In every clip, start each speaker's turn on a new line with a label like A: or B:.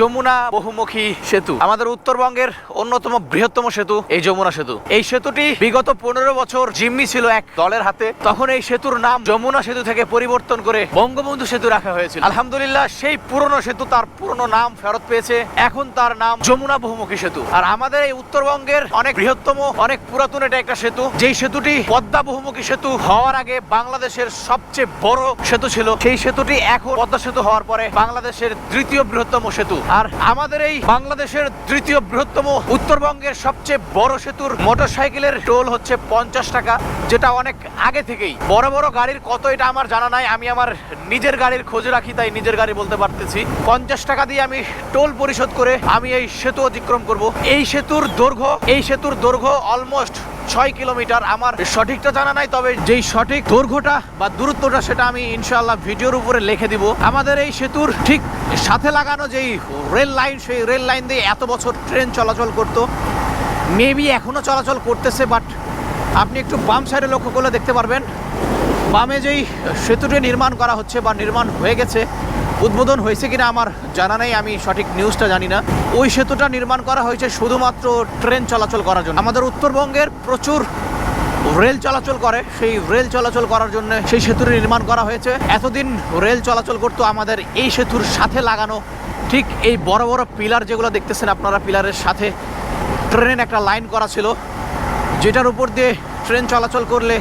A: যমুনা বহুমুখী সেতু। আমাদের উত্তরবঙ্গের অন্যতম বৃহত্তম সেতু এই যমুনা সেতু। এই সেতুটি বিগত পনেরো বছর জিম্মি ছিল এক দলের হাতে। তখন এই সেতুর নাম যমুনা সেতু থেকে পরিবর্তন করে বঙ্গবন্ধু সেতু রাখা হয়েছিল। আলহামদুলিল্লাহ, সেই পুরনো সেতু তার পুরনো নাম ফেরত পেয়েছে। এখন তার নাম যমুনা বহুমুখী সেতু। আর আমাদের এই উত্তরবঙ্গের অনেক বৃহত্তম, অনেক পুরাতন এটা একটা সেতু। যেই সেতুটি পদ্মা বহুমুখী সেতু হওয়ার আগে বাংলাদেশের সবচেয়ে বড় সেতু ছিল, সেই সেতুটি এখন পদ্মা সেতু হওয়ার পরে বাংলাদেশের তৃতীয় বৃহত্তম সেতু। আর আমাদের এই বাংলাদেশের তৃতীয় বৃহত্তম উত্তরবঙ্গের সবচেয়ে বড় সেতুর মোটরসাইকেলের টোল হচ্ছে পঞ্চাশ টাকা, যেটা অনেক আগে থেকেই। বড় বড় গাড়ির কত এটা আমার জানা নাই, আমি আমার নিজের গাড়ির খোঁজ রাখি, তাই নিজের গাড়ি বলতে পারতেছি। পঞ্চাশ টাকা দিয়ে আমি টোল পরিশোধ করে আমি এই সেতু অতিক্রম করব। এই সেতুর দৈর্ঘ্য, এই সেতুর দৈর্ঘ্য অলমোস্ট ছয় কিলোমিটার আমার সঠিকটা জানা নাই, তবে যেই সঠিক দৈর্ঘ্যটা বা দূরত্বটা সেটা আমি ইনশাল্লাহ ভিডিওর উপরে লিখে দিব। আমাদের এই সেতুর ঠিক সাথে লাগানো যেই রেল লাইন, সেই রেল লাইন দিয়ে এত বছর ট্রেন চলাচল করতো। মেবি এখনও চলাচল করতেছে বাট আপনি একটু বাম সাইডে লক্ষ্য করলে দেখতে পারবেন। বামে যেই সেতুটি নির্মাণ করা হচ্ছে বা নির্মাণ হয়ে গেছে উদ্বোধন হয়েছে কিনা আমার জানা নেই, আমি সঠিক নিউজটা জানি না। ওই সেতুটা নির্মাণ করা হয়েছে শুধুমাত্র ট্রেন চলাচল করার জন্য। আমাদের উত্তরবঙ্গের প্রচুর রেল চলাচল করে। সেই রেল চলাচল করার জন্য সেই সেতুটি নির্মাণ করা হয়েছে। এতদিন রেল চলাচল করতো আমাদের এই সেতুর সাথে লাগানো। ঠিক এই বড় বড় পিলার যেগুলো দেখতেছেন আপনারা পিলারের সাথে ট্রেনের একটা লাইন করা ছিল। যেটার উপর দিয়ে ট্রেন চলাচল করলে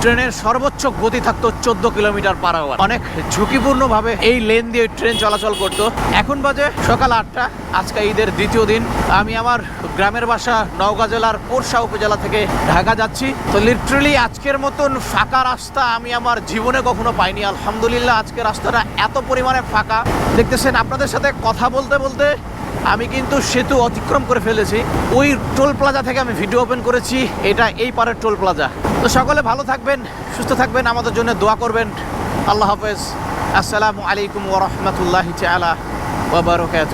A: ট্রেনের সর্বোচ্চ গতি থাকতো চোদ্দ কিলোমিটার পার আওয়ার অনেক ঝুঁকিপূর্ণভাবে এই লেন দিয়ে ট্রেন চলাচল করতো। এখন বাজে সকাল আটটা। আজকে ঈদের দ্বিতীয় দিন। আমি আমার গ্রামের বাসা নওগাঁ জেলার পোরশা উপজেলা থেকে ঢাকা যাচ্ছি। তো লিটারেলি আজকের মতন ফাঁকা রাস্তা আমি আমার জীবনে কখনো পাইনি। আলহামদুলিল্লাহ আজকে রাস্তাটা এত পরিমাণে ফাঁকা। দেখতেছেন আপনাদের সাথে কথা বলতে বলতে আমি কিন্তু সেতু অতিক্রম করে ফেলেছি। ওই টোল প্লাজা থেকে আমি ভিডিও ওপেন করেছি। এটা এই পারের টোল প্লাজা। তো সকলে ভালো থাকবেন, সুস্থ থাকবেন, আমাদের জন্য দোয়া করবেন। আল্লাহ হাফেজ। আসসালামু আলাইকুম ওরহমতুল্লাহ ওবরকাত